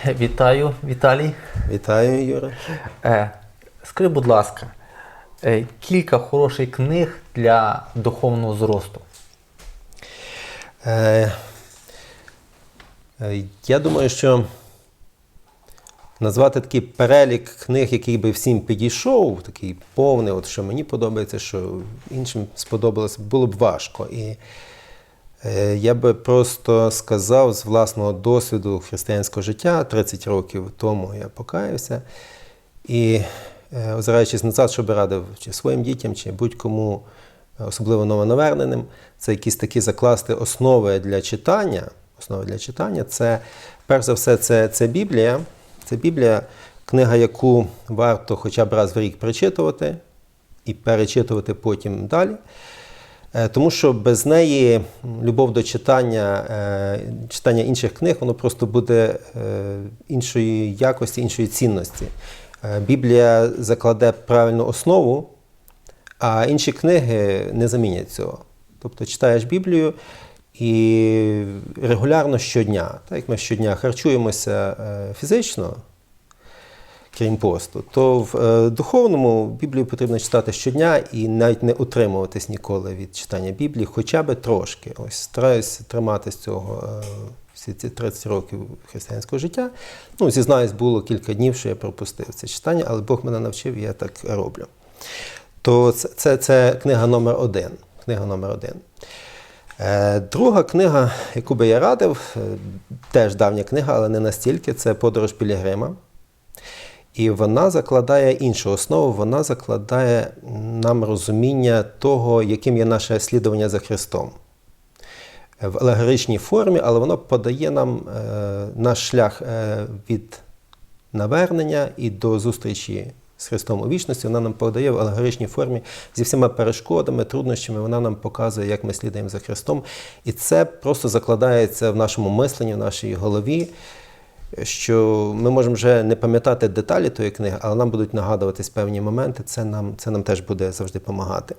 Вітаю, Віталій. Вітаю, Юра. Е, скажи, будь ласка, е, кілька хороших книг для духовного зросту. Е, е, я думаю, що назвати такий перелік книг, який би всім підійшов, такий повний, от що мені подобається, що іншим сподобалося, було б важко. І е, я би просто сказав з власного досвіду християнського життя, 30 років тому я покаявся. І е, озираючись назад, що би радив чи своїм дітям, чи будь-кому, е, особливо новонаверненим, це якісь такі закласти основи для читання. Основи для читання це, перш за все, це, це Біблія. Це Біблія, книга, яку варто хоча б раз в рік прочитувати і перечитувати потім далі. Е, Тому що без неї любов до читання, е, читання інших книг, воно просто буде е, іншої якості, іншої цінності. Біблія закладе правильну основу, а інші книги не замінять цього. Тобто читаєш Біблію і регулярно щодня, так як ми щодня харчуємося фізично, крім посту, то в е, духовному Біблію потрібно читати щодня і навіть не утримуватись ніколи від читання Біблії, хоча би трошки. Ось стараюся триматись цього е, всі ці 30 років християнського життя. Ну, зізнаюсь, було кілька днів, що я пропустив це читання, але Бог мене навчив, і я так роблю. То це, це, це книга номер один. Книга номер один. Е, Друга книга, яку би я радив, теж давня книга, але не настільки, це Подорож Пілігрима. І вона закладає іншу основу, вона закладає нам розуміння того, яким є наше слідування за Христом. В алегоричній формі, але воно подає нам е, наш шлях е, від навернення і до зустрічі з Христом у вічності. Вона нам подає в алегоричній формі зі всіма перешкодами, труднощами. Вона нам показує, як ми слідуємо за Христом. І це просто закладається в нашому мисленні, в нашій голові що ми можемо вже не пам'ятати деталі тої книги, але нам будуть нагадуватись певні моменти, це нам, це нам теж буде завжди допомагати.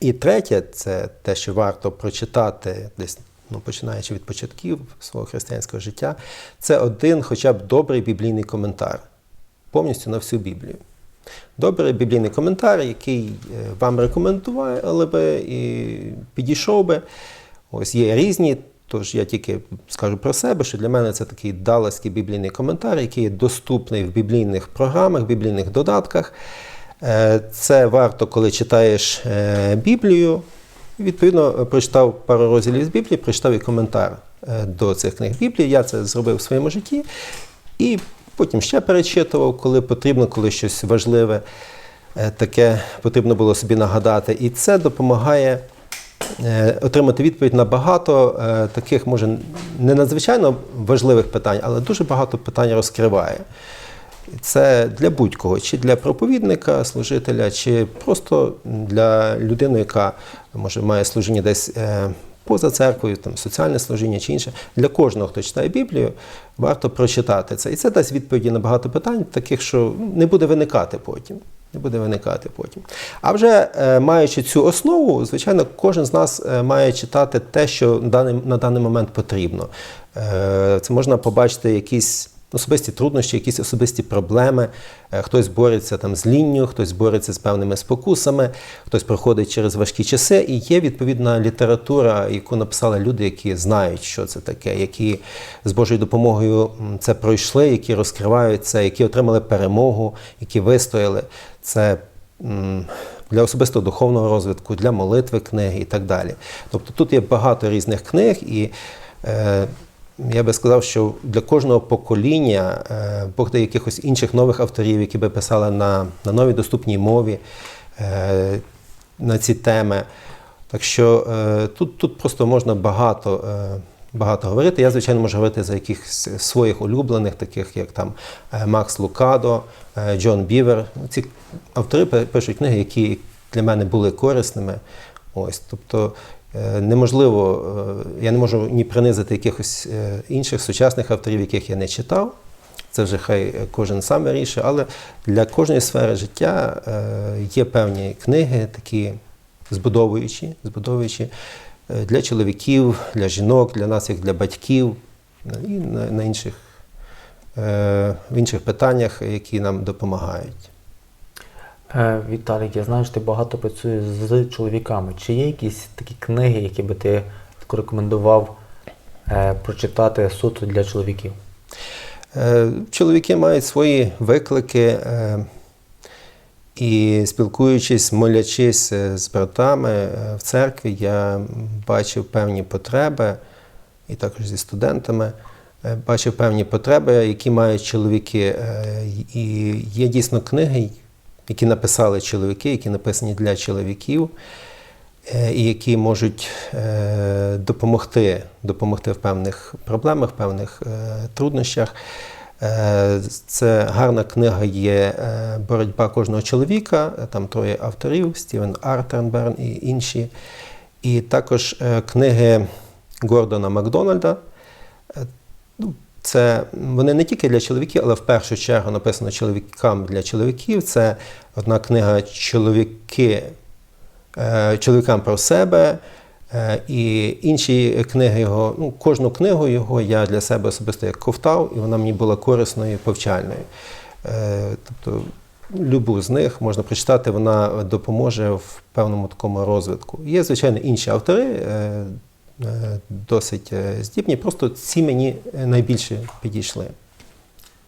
І третє, це те, що варто прочитати десь, ну, починаючи від початків свого християнського життя, це один хоча б добрий біблійний коментар, повністю на всю Біблію. Добрий біблійний коментар, який е, вам рекомендували би і підійшов би. Ось є різні. Тож я тільки скажу про себе, що для мене це такий даласький біблійний коментар, який є доступний в біблійних програмах, біблійних додатках. Е, Це варто, коли читаєш е, Біблію. Відповідно, прочитав пару розділів з Біблії, прочитав і коментар е, до цих книг Біблії. Я це зробив в своєму житті. І потім ще перечитував, коли потрібно, коли щось важливе таке потрібно було собі нагадати. І це допомагає отримати відповідь на багато е, таких, може, не надзвичайно важливих питань, але дуже багато питань розкриває. Це для будь-кого, чи для проповідника, служителя, чи просто для людини, яка може має служіння десь е, поза церквою, там соціальне служіння чи інше. Для кожного, хто читає Біблію, варто прочитати це. І це дасть відповіді на багато питань, таких, що не буде виникати потім. Не буде виникати потім. А вже е, маючи цю основу, звичайно, кожен з нас е, має читати те, що на даний, момент потрібно. Е, це можна побачити якісь особисті труднощі, якісь особисті проблеми. Е, Хтось бореться там з лінню, хтось бореться з певними спокусами, хтось проходить через важкі часи. І є відповідна література, яку написали люди, які знають, що це таке, які з Божою допомогою це пройшли, які розкривають це, які отримали перемогу, які вистояли. Це для особистого духовного розвитку, для молитви книги і так далі. Тобто тут є багато різних книг, і е, я би сказав, що для кожного покоління е, Бог дає якихось інших нових авторів, які би писали на, на новій доступній мові е, на ці теми. Так що е, тут, тут просто можна багато. Е, Багато говорити. Я, звичайно, можу говорити за якихось своїх улюблених, таких як там е, Макс Лукадо, е, Джон Бівер. Ці автори пишуть книги, які для мене були корисними. Ось, тобто е, неможливо, е, я не можу ні принизити якихось е, інших сучасних авторів, яких я не читав. Це вже хай кожен сам вирішує, але для кожної сфери життя е, є певні книги, такі збудовуючі, збудовуючі е, для чоловіків, для жінок, для нас, як для батьків, і на, інших е, в інших питаннях, які нам допомагають. Е, Віталік, я знаю, що ти багато працюєш з чоловіками. Чи є якісь такі книги, які би ти рекомендував е, прочитати суто для чоловіків? Е, Чоловіки мають свої виклики, і спілкуючись, молячись з братами в церкві, я бачив певні потреби, і також зі студентами. Бачив певні потреби, які мають чоловіки. І є дійсно книги, які написали чоловіки, які написані для чоловіків, е, і які можуть е, допомогти, допомогти в певних проблемах, в певних е, труднощах. Це гарна книга є Боротьба кожного чоловіка. Там троє авторів: Стівен Артернберн і інші. І також книги Гордона Макдональда. Це вони не тільки для чоловіків, але в першу чергу написано чоловікам для чоловіків. Це одна книга чоловіки, е, чоловікам про себе. Е, І інші книги його, ну, кожну книгу його я для себе особисто як ковтав, і вона мені була корисною і повчальною. Е, Тобто, любу з них можна прочитати, вона допоможе в певному такому розвитку. Є, звичайно, інші автори, досить е, здібні, просто ці мені найбільше підійшли.